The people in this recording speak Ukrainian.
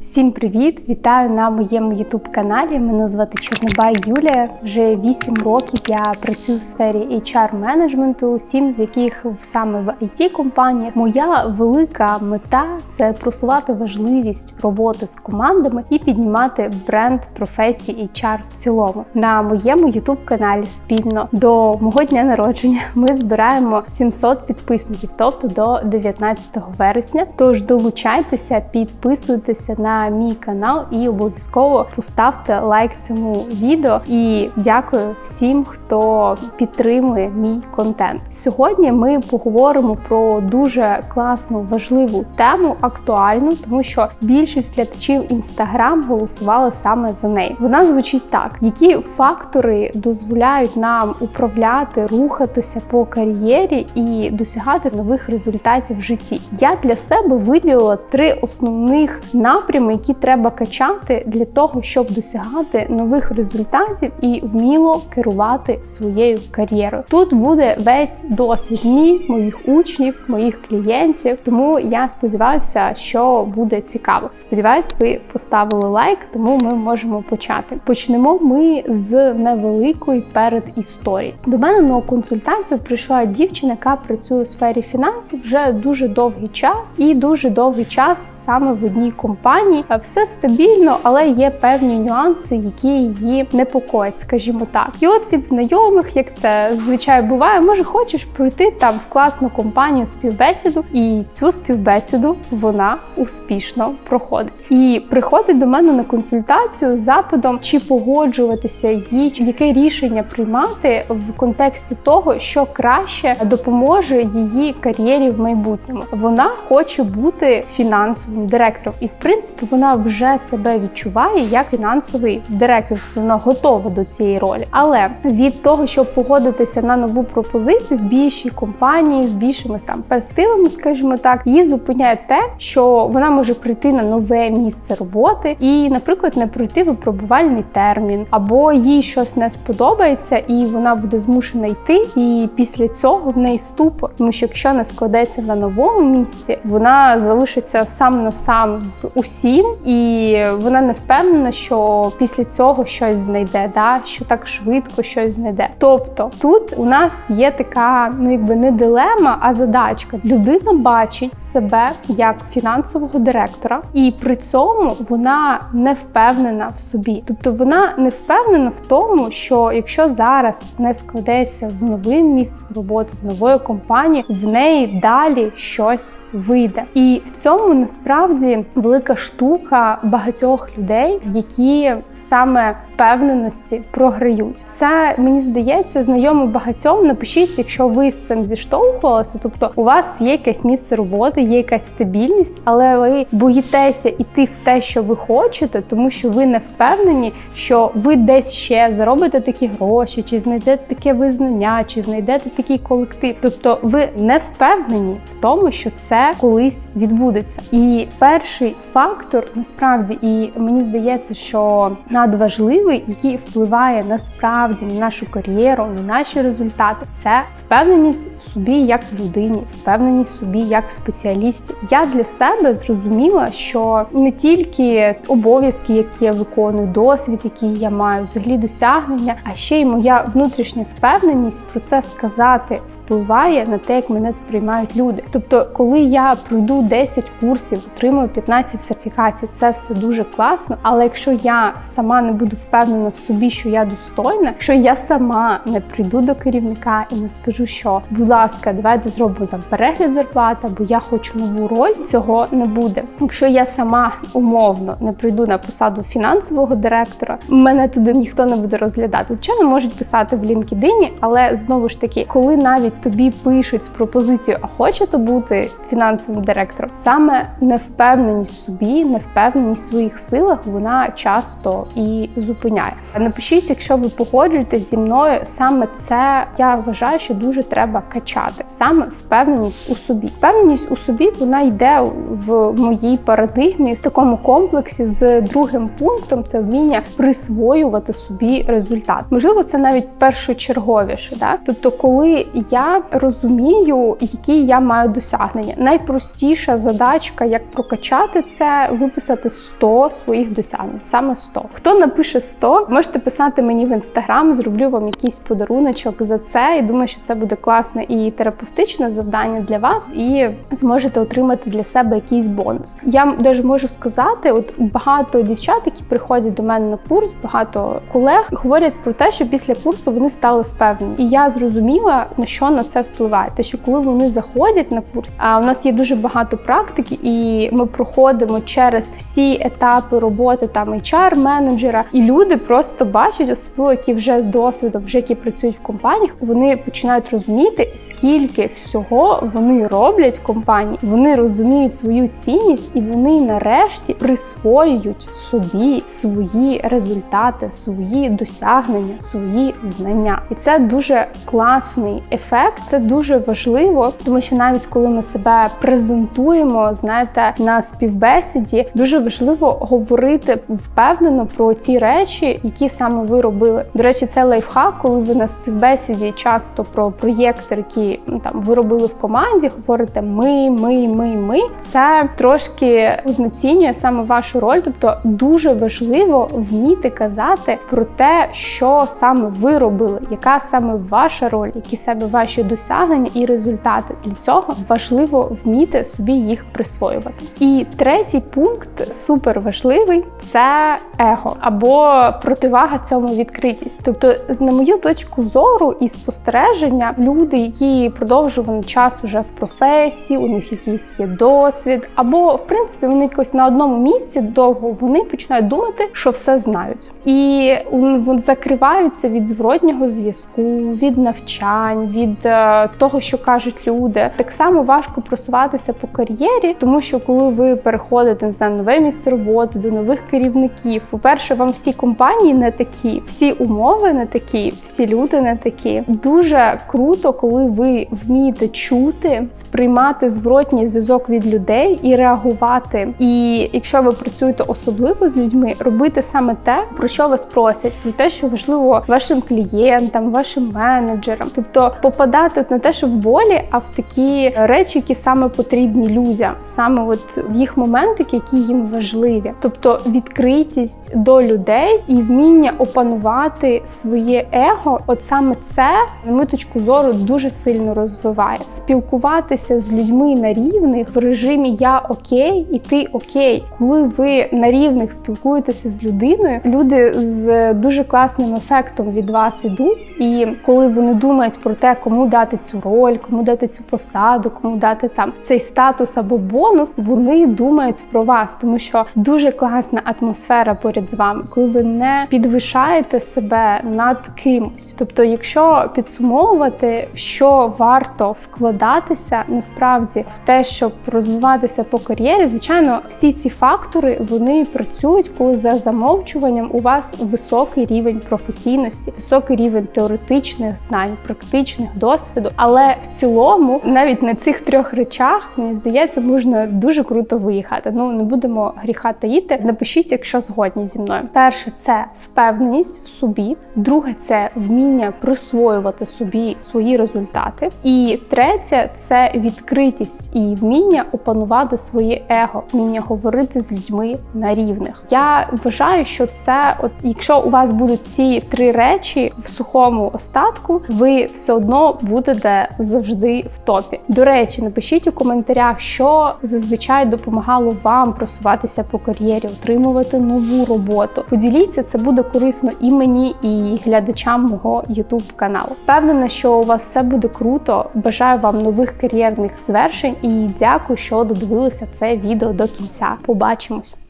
Всім привіт! Вітаю на моєму youtube каналі. Мене звати Чорнобай Юлія. Вже 8 років я працюю в сфері HR менеджменту, 7 з яких саме в it компаніях Моя велика мета це просувати важливість роботи з командами і піднімати бренд професії HR в цілому. На моєму youtube каналі спільно до мого дня народження ми збираємо 700 підписників, тобто до 19 вересня. Тож долучайтеся, підписуйтеся на на мій канал і обов'язково поставте лайк цьому відео. І дякую всім, хто підтримує мій контент. Сьогодні ми поговоримо про дуже класну важливу тему, актуальну, тому що більшість глядачів інстаграм голосували саме за неї. Вона звучить так: які фактори дозволяють нам управляти, рухатися по кар'єрі і досягати нових результатів в житті? Я для себе виділила три основних напрямки напрями, які треба качати для того, щоб досягати нових результатів і вміло керувати своєю кар'єрою. Тут буде весь досвід мій, моїх учнів, моїх клієнтів. Тому я сподіваюся, що буде цікаво. Сподіваюсь, ви поставили лайк, тому ми можемо почати. Почнемо ми з невеликої передісторії. До мене на консультацію прийшла дівчина, яка працює у сфері фінансів вже дуже довгий час, і дуже довгий час саме в одній компанії компанії все стабільно, але є певні нюанси, які її непокоять, скажімо так. І от від знайомих, як це зазвичай буває, може хочеш пройти там в класну компанію співбесіду, і цю співбесіду вона успішно проходить. І приходить до мене на консультацію з запитом, чи погоджуватися їй, яке рішення приймати в контексті того, що краще допоможе її кар'єрі в майбутньому. Вона хоче бути фінансовим директором, і в принципі, вона вже себе відчуває як фінансовий директор. Вона готова до цієї ролі. Але від того, щоб погодитися на нову пропозицію в більшій компанії з більшими там перспективами, скажімо так, її зупиняє те, що вона може прийти на нове місце роботи і, наприклад, не пройти випробувальний термін, або їй щось не сподобається, і вона буде змушена йти. І після цього в неї ступор. Тому що якщо не складеться на новому місці, вона залишиться сам на сам з усім всім, і вона не впевнена, що після цього щось знайде, да? що так швидко щось знайде. Тобто тут у нас є така, ну якби не дилема, а задачка. Людина бачить себе як фінансового директора, і при цьому вона не впевнена в собі. Тобто вона не впевнена в тому, що якщо зараз не складеться з новим місцем роботи, з новою компанією, в неї далі щось вийде. І в цьому насправді велика штука штука багатьох людей, які саме впевненості програють. Це мені здається знайомо багатьом. Напишіть, якщо ви з цим зіштовхувалися, тобто у вас є якесь місце роботи, є якась стабільність, але ви боїтеся іти в те, що ви хочете, тому що ви не впевнені, що ви десь ще заробите такі гроші, чи знайдете таке визнання, чи знайдете такий колектив. Тобто, ви не впевнені в тому, що це колись відбудеться. І перший фактор насправді, і мені здається, що надважливий який впливає насправді на нашу кар'єру, на наші результати. Це впевненість в собі як в людині, впевненість в собі як в спеціалісті. Я для себе зрозуміла, що не тільки обов'язки, які я виконую, досвід, який я маю, взагалі досягнення, а ще й моя внутрішня впевненість про це сказати впливає на те, як мене сприймають люди. Тобто, коли я пройду 10 курсів, отримую 15 сертифікацій, це все дуже класно. Але якщо я сама не буду впевнена, в собі, що я достойна, якщо я сама не прийду до керівника і не скажу, що будь ласка, давайте зробимо там перегляд зарплати, бо я хочу нову роль, цього не буде. Якщо я сама умовно не прийду на посаду фінансового директора, мене туди ніхто не буде розглядати. Звичайно, можуть писати в LinkedIn, але знову ж таки, коли навіть тобі пишуть з пропозицією, а хочете бути фінансовим директором, саме невпевненість в невпевненість в своїх силах, вона часто і зупиняє. Напишіть, якщо ви погоджуєтесь зі мною, саме це я вважаю, що дуже треба качати. Саме впевненість у собі. Впевненість у собі вона йде в моїй парадигмі в такому комплексі з другим пунктом це вміння присвоювати собі результат. Можливо, це навіть першочерговіше. Да? Тобто, коли я розумію, які я маю досягнення, найпростіша задачка, як прокачати це виписати 100 своїх досягнень, саме 100. Хто напише 100, можете писати мені в інстаграм, зроблю вам якийсь подаруночок за це. І думаю, що це буде класне і терапевтичне завдання для вас, і зможете отримати для себе якийсь бонус. Я навіть можу сказати, от багато дівчат, які приходять до мене на курс, багато колег говорять про те, що після курсу вони стали впевнені. І я зрозуміла, на що на це впливає. Те, що коли вони заходять на курс, а у нас є дуже багато практики, і ми проходимо через всі етапи роботи там hr менеджера і люди просто бачать, особливо які вже з досвідом, вже які працюють в компаніях, вони починають розуміти, скільки всього вони роблять в компанії. Вони розуміють свою цінність, і вони нарешті присвоюють собі свої результати, свої досягнення, свої знання. І це дуже класний ефект. Це дуже важливо, тому що навіть коли ми себе презентуємо, знаєте, на співбесіді, дуже важливо говорити впевнено про ті речі, які саме ви робили. До речі, це лайфхак, коли ви на співбесіді часто про проєкти, які ну, там ви робили в команді, говорите ми, ми, ми, ми. Це трошки знецінює саме вашу роль. Тобто дуже важливо вміти казати про те, що саме ви робили, яка саме ваша роль, які саме ваші досягнення і результати. Для цього важливо вміти собі їх присвоювати. І третій пункт супер важливий це его або противага цьому відкритість. Тобто, на мою точку зору і спостереження, люди, які продовжуваний час уже в професії, у них якийсь є досвід, або в принципі вони якось на одному місці довго вони починають думати, що все знають, і закриваються від зворотнього зв'язку, від навчань, від е, того, що кажуть люди. Так само важко просуватися по кар'єрі, тому що коли ви переходите не знаю, нове місце роботи до нових керівників, по перше, вам всі компанії не такі, всі умови не такі, всі люди не такі. Дуже круто, коли ви вмієте чути, сприймати зворотній зв'язок від людей і реагувати. І якщо ви працюєте особливо з людьми, робити саме те, про що вас просять, про те, що важливо вашим клієнтам, вашим менеджерам, тобто попадати на те, що в болі, а в такі речі, які саме потрібні людям, саме от в їх моментики, які їм важливі, тобто відкритість до людей і вміння опанувати своє его, от саме це, на мою зору, дуже сильно розвиває. Спілкуватися з людьми на рівних в режимі Я окей і ти окей. Коли ви на рівних спілкуєтеся з людиною, люди з дуже класним ефектом від вас ідуть, і коли вони думають про те, кому дати цю роль, кому дати цю посаду, кому дати там цей статус або бонус, вони думають про вас, тому що дуже класна атмосфера поряд з вами, коли ви не підвищаєте себе над кимось. Тобто, якщо підсумовувати, в що варто вкладатися насправді в те, щоб розвиватися по кар'єрі, звичайно, всі ці фактори вони працюють, коли за замовчуванням у вас високий рівень професійності, високий рівень теоретичних знань, практичних досвіду. Але в цілому, навіть на цих трьох речах, мені здається, можна дуже круто виїхати. Ну не будемо гріха таїти. Напишіть, якщо згодні зі мною. Перше це впевненість в собі. Друге це вміння присвоювати собі свої результати. І третє це відкритість і вміння опанувати своє его, вміння говорити з людьми на рівних. Я вважаю, що це, от якщо у вас будуть ці три речі в сухому остатку, ви все одно будете завжди в топі. До речі, напишіть у коментарях, що зазвичай допомагало вам просуватися по кар'єрі, отримувати нову роботу. Поділіться, це буде корисно і мені, і глядачам мого YouTube каналу. Впевнена, що у вас все буде круто. Бажаю вам нових кар'єрних звершень і дякую, що додивилися це відео до кінця. Побачимось!